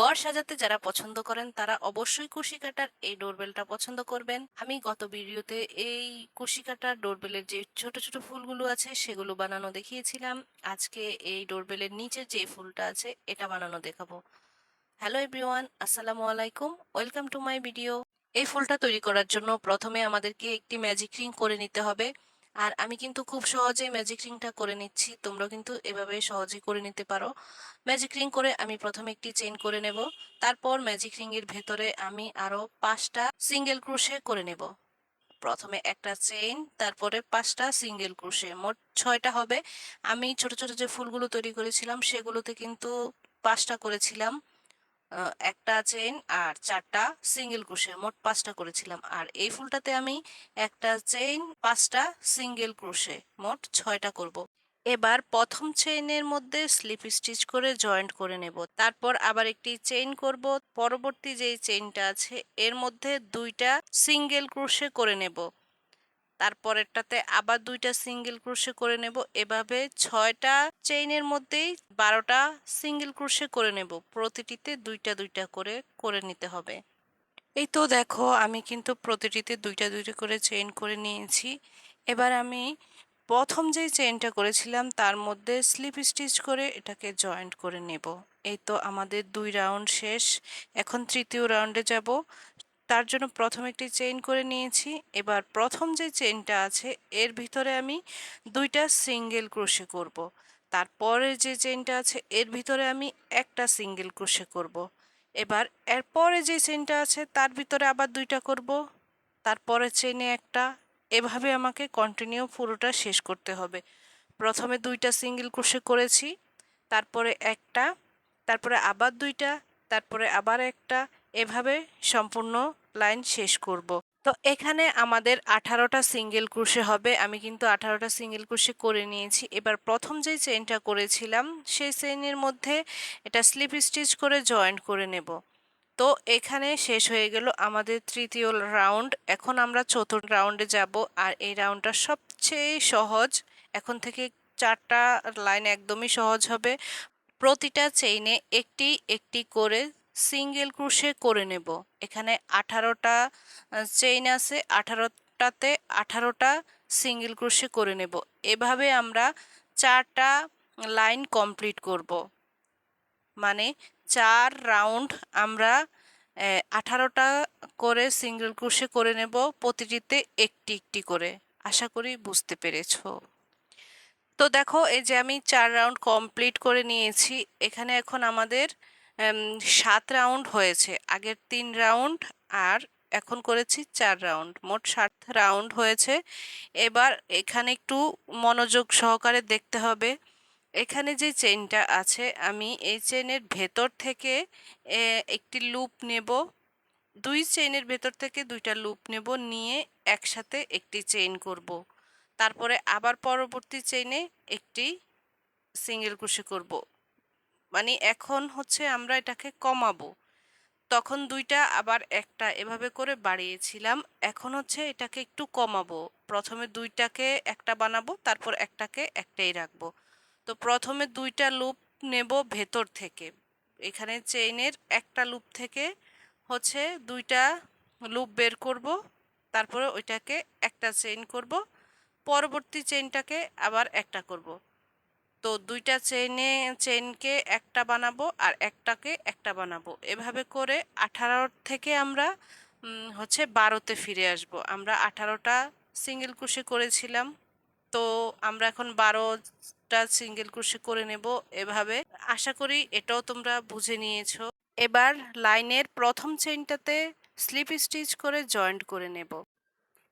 ঘর সাজাতে যারা পছন্দ করেন, তারা অবশ্যই কুশি কাটার এই ডোরবেলটা পছন্দ করবেন। আমি গত ভিডিওতে এই কুশি কাটার ডোরবেলের যে ছোট ছোট ফুলগুলো আছে, সেগুলো বানানো দেখিয়েছিলাম। আজকে এই ডোরবেলের নিচে যে ফুলটা আছে, এটা বানানো দেখাবো। হ্যালো এভরিওয়ান, আসসালামু আলাইকুম। Welcome to my video. এই ফুলটা তৈরি করার জন্য প্রথমে আমাদেরকে একটি ম্যাজিক রিং করে নিতে হবে। আর আমি কিন্তু খুব সহজেই ম্যাজিক রিংটা করে নিচ্ছি। তোমরা কিন্তু এভাবে সহজেই করে নিতে পারো। ম্যাজিক রিং করে আমি প্রথমে একটি চেইন করে নেব। তারপর ম্যাজিক রিং এর ভেতরে আমি আরও পাঁচটা সিঙ্গেল ক্রুশে করে নেব। প্রথমে একটা চেইন তারপরে পাঁচটা সিঙ্গেল ক্রুশে মোট ছয়টা হবে। আমি ছোট ছোট যে ফুলগুলো তৈরি করেছিলাম, সেগুলোতে কিন্তু পাঁচটা করেছিলাম। একটা চেইন আর চারটা সিঙ্গেল ক্রুশে মোট পাঁচটা করেছিলাম। আর এই ফুলটাতে আমি একটা চেইন, পাঁচটা সিঙ্গেল ক্রুশে, মোট ছয়টা করব। এবার প্রথম চেইনের মধ্যে স্লিপ স্টিচ করে জয়েন্ট করে নেব। তারপর আবার একটি চেইন করব। পরবর্তী যেই চেইনটা আছে, এর মধ্যে দুইটা সিঙ্গেল ক্রুশে করে নেব। তারপরেরটাতে আবার দুইটা সিঙ্গেল ক্রুশে করে নেব। এভাবে ছয়টা চেইনের মধ্যেই বারোটা সিঙ্গেল ক্রুশে করে নেব। প্রতিটিতে দুইটা দুইটা করে করে নিতে হবে। এই তো দেখো, আমি কিন্তু প্রতিটিতে দুইটা দুইটা করে চেইন করে নিয়েছি। এবার আমি প্রথম যে চেইনটা করেছিলাম, তার মধ্যে স্লিপ স্টিচ করে এটাকে জয়েন্ট করে নেব। এই তো আমাদের দুই রাউন্ড শেষ। এখন তৃতীয় রাউন্ডে যাব। তার জন্য প্রথম একটি চেইন করে নিয়েছি। এবার প্রথম যে চেইনটা আছে, এর ভিতরে আমি দুইটা সিঙ্গেল ক্রোশে করব। তারপরে যে চেইনটা আছে, এর ভিতরে আমি একটা সিঙ্গেল ক্রোশে করব। এবার এরপরে যে চেইনটা আছে, তার ভিতরে আবার দুইটা করব। তারপরে চেইনে একটা। এভাবে আমাকে কন্টিনিউ পুরোটা শেষ করতে হবে। প্রথমে দুইটা সিঙ্গেল ক্রোশে করেছি। তারপরে একটা, তারপরে আবার দুইটা, তারপরে আবার একটা এভাবে সম্পূর্ণ লাইন শেষ করব। তো এখানে আমাদের আঠারোটা সিঙ্গেল ক্রোশে হবে। আমি কিন্তু আঠারোটা সিঙ্গেল ক্রোশে করে নিয়েছি। এবার প্রথম যে চেইনটা করেছিলাম, সেই চেইনের মধ্যে এটা স্লিপ স্টিচ করে জয়েন্ট করে নেব। তো এখানে শেষ হয়ে গেল আমাদের তৃতীয় রাউন্ড। এখন আমরা চতুর্থ রাউন্ডে যাব আর এই রাউন্ডটা সবচেয়ে সহজ। এখন থেকে চারটা লাইন একদমই সহজ হবে। প্রতিটা চেইনে একটি একটি করে সিঙ্গেল ক্রুশে করে নেব। এখানে আঠারোটা চেইন আছে, আঠারোটাতে আঠারোটা সিঙ্গেল ক্রুশে করে নেব। এভাবে আমরা চারটা লাইন কমপ্লিট করব। মানে চার রাউন্ড আমরা আঠারোটা করে সিঙ্গেল ক্রুশে করে নেব, প্রতিটিতে একটি একটি করে। আশা করি বুঝতে পেরেছ। তো দেখো, এই যে আমি চার রাউন্ড কমপ্লিট করে নিয়েছি। এখানে এখন আমাদের সাত রাউন্ড হয়েছে। আগের তিন রাউন্ড আর এখন করেছি চার রাউন্ড। মোট সাত রাউন্ড হয়েছে। এবার এখানে একটু মনোযোগ সহকারে দেখতে হবে। এখানে যে চেনটা আছে, আমি এই চেনের ভেতর থেকে একটি লুপ নেব। দুই চেইনের ভেতর থেকে দুইটা লুপ নেব, নিয়ে একসাথে একটি চেইন করব। তারপরে আবার পরবর্তী চেইনে একটি সিঙ্গেল কুশি করব। মানে এখন হচ্ছে আমরা এটাকে কমাবো। তখন দুইটা আবার একটা এভাবে করে বাড়িয়েছিলাম। এখন হচ্ছে এটাকে একটু কমাবো। প্রথমে দুইটাকে একটা বানাবো, তারপর একটাকে একটাই রাখব। তো প্রথমে দুইটা লুপ নেব ভেতর থেকে। এখানে চেইনের একটা লুপ থেকে হচ্ছে দুইটা লুপ বের করব, তারপরে ওইটাকে একটা চেইন করব, পরবর্তী চেইনটাকে আবার একটা করব। তো দুইটা চেইনে চেইনকে একটা বানাবো আর একটাকে একটা বানাবো। এভাবে করে আঠারো থেকে আমরা হচ্ছে বারোতে ফিরে আসব। আমরা আঠারোটা সিঙ্গেল ক্রুশে করেছিলাম। তো আমরা এখন বারোটা সিঙ্গেল ক্রুশে করে নেব এভাবে। আশা করি এটাও তোমরা বুঝে নিয়েছো। এবার লাইনের প্রথম চেইনটাতে স্লিপ স্টিচ করে জয়েন্ট করে নেব।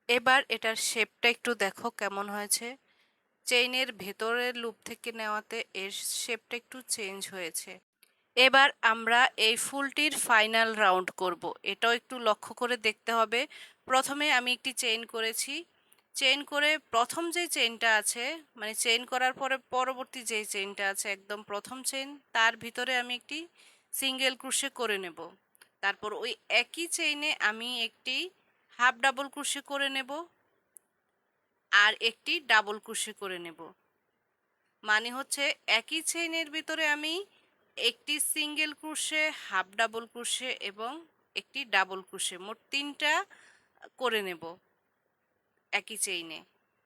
এবার এটার শেপটা একটু দেখো কেমন হয়েছে। চেইনের ভেতরের লুপ থেকে নেওয়াতে এর শেপটা একটু চেঞ্জ হয়েছে। এবার আমরা এই ফুলটির ফাইনাল রাউন্ড করব। এটাও একটু লক্ষ্য করে দেখতে হবে। প্রথমে আমি একটি চেইন করেছি। চেইন করে প্রথম যে চেইনটা আছে মানে চেইন করার পরে পরবর্তী যে চেইনটা আছে, একদম প্রথম চেইন, তার ভিতরে আমি একটি সিঙ্গেল ক্রুশে করে নেব। তারপর ওই একই চেইনে আমি একটি হাফ ডাবল ক্রুশে করে নেব। আর একটি ডাবল ক্রুশে করে নেব। মানে হচ্ছে একই চেইনের ভিতরে আমি একটি single crochet, half double crochet এবং একটি ডাবল ক্রুশে মোট তিনটা করে নেব একই চেইনে।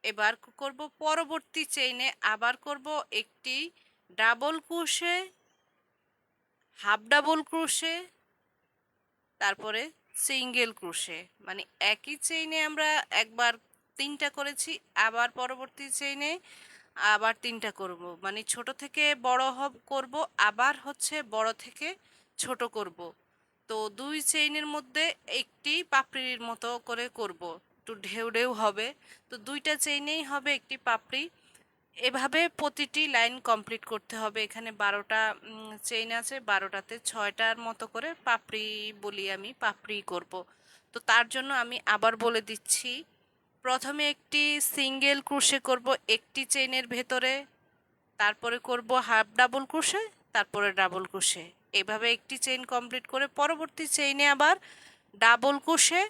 এবার করব পরবর্তী চেইনে আবার করব একটি double crochet, half double crochet, তারপরে সিঙ্গেল ক্রুশে। মানে একই চেইনে আমরা একবার তিনটা করেছি, আবার পরবর্তী চেইনে আবার তিনটা করব। মানে ছোট থেকে বড় হব, করব, আবার হচ্ছে বড় থেকে ছোট করব। তো দুই চেইনের মধ্যে একটি পাপড়ির মতো করে করব। একটু ঢেউ ঢেউ হবে। তো দুইটা চেইনেই হবে একটি পাপড়ি। এভাবে প্রতিটি লাইন কমপ্লিট করতে হবে। এখানে বারোটা চেইন আছে, বারোটাতে ছয়টার মতো করে পাপড়ি বলি আমি, পাপড়ি করব। তো তার জন্য আমি আবার বলে দিচ্ছি প্রথমে একটি সিঙ্গেল ক্রুশে করব একটি চেইনের ভেতরে, তারপরে করব হাফ ডাবল ক্রুশে, তারপরে ডাবল ক্রুশে। এভাবে একটি চেইন কমপ্লিট করে পরবর্তী চেইনে আবার double crochet,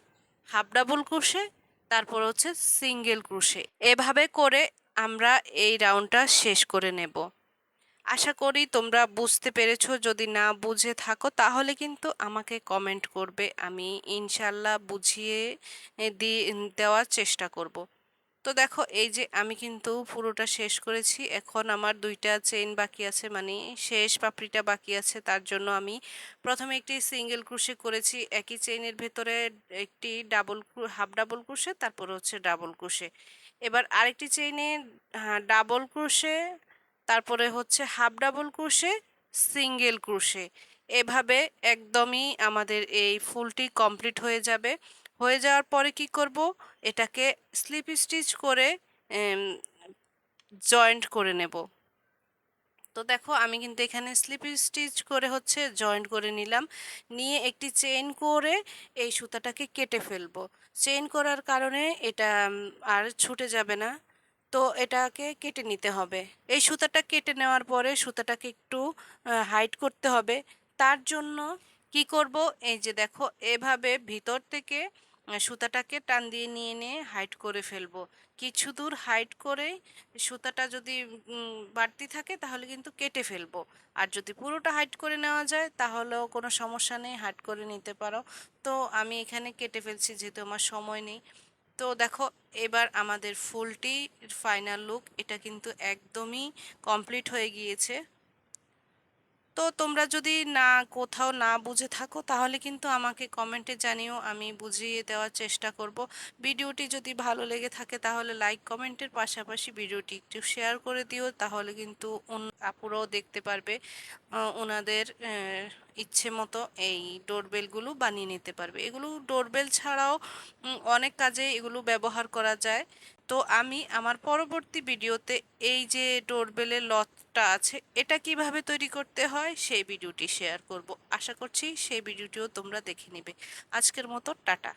half double crochet, তারপর হচ্ছে সিঙ্গেল ক্রুশে। এভাবে করে আমরা এই রাউন্ডটা শেষ করে নেব। আশা করি তোমরা বুঝতে পেরেছ। যদি না বুঝে থাকো, তাহলে কিন্তু আমাকে কমেন্ট করবে। আমি ইনশাল্লাহ বুঝিয়ে দিয়ে দেওয়ার চেষ্টা করব। তো দেখো, এই যে আমি কিন্তু পুরোটা শেষ করেছি। এখন আমার দুইটা চেইন বাকি আছে মানে শেষ পাপড়িটা বাকি আছে। তার জন্য আমি প্রথমে একটি সিঙ্গেল ক্রুশে করেছি। একই চেইনের ভেতরে একটি double crochet half double crochet তারপর হচ্ছে ডাবল ক্রুশে এবার আরেকটি চেইনে ডাবল ক্রুশে তারপরে হচ্ছে half double crochet, single crochet. এভাবে একদমই আমাদের এই ফুলটি কমপ্লিট হয়ে যাবে। হয়ে যাওয়ার পরে কি করব? এটাকে স্লিপ স্টিচ করে জয়েন্ট করে নেব। তো দেখো, আমি কিন্তু এখানে স্লিপ স্টিচ করে হচ্ছে জয়েন্ট করে নিলাম। নিয়ে একটি চেইন করে এই সুতাটাকে কেটে ফেলব। চেইন করার কারণে এটা আর ছুটে যাবে না। তো এটাকে কেটে নিতে হবে। এই সুতাটা কেটে নেওয়ার পরে সুতাটাকে একটু হাইট করতে হবে। তার জন্য কি করব? এই যে দেখো, এভাবে ভিতর থেকে সুতাটাকে টান দিয়ে নিয়ে নিয়ে হাইট করে ফেলব। কিছু দূর হাইট করে সুতাটা যদি বাড়তি থাকে তাহলে কিন্তু কেটে ফেলব। আর যদি পুরোটা হাইট করে নেওয়া যায় তাহলেও কোনো সমস্যা নেই হাইট করে নিতে পারো। তো আমি এখানে কেটে ফেলছি যেহেতু আমার সময় নেই। তো দেখো এবার আমাদের ফুলটি ফাইনাল লুক এটা কিন্তু একদমই কমপ্লিট হয়ে গিয়েছে। তো তোমরা যদি না, কোথাও না বুঝে থাকো, তাহলে কিন্তু আমাকে কমেন্টে জানিও, আমি বুঝিয়ে দেওয়ার চেষ্টা করব। ভিডিওটি যদি ভালো লেগে থাকে, তাহলে লাইক, কমেন্টের পাশাপাশি ভিডিওটি একটু শেয়ার করে দিও, তাহলে কিন্তু আপুরাও দেখতে পারবে ওনাদের ইচ্ছে মতো এই ডোরবেলগুলো বানিয়ে নিতে পারবে। এগুলো ডোরবেল ছাড়াও অনেক কাজে এগুলো ব্যবহার করা যায়। তো আমি আমার পরবর্তী ভিডিওতে এই যে ডোরবেলের লতটা আছে, এটা কীভাবে তৈরি করতে হয় সেই ভিডিওটি শেয়ার করব। আশা করছি সেই ভিডিওটিও তোমরা দেখে নিবে। আজকের মতো, টাটা।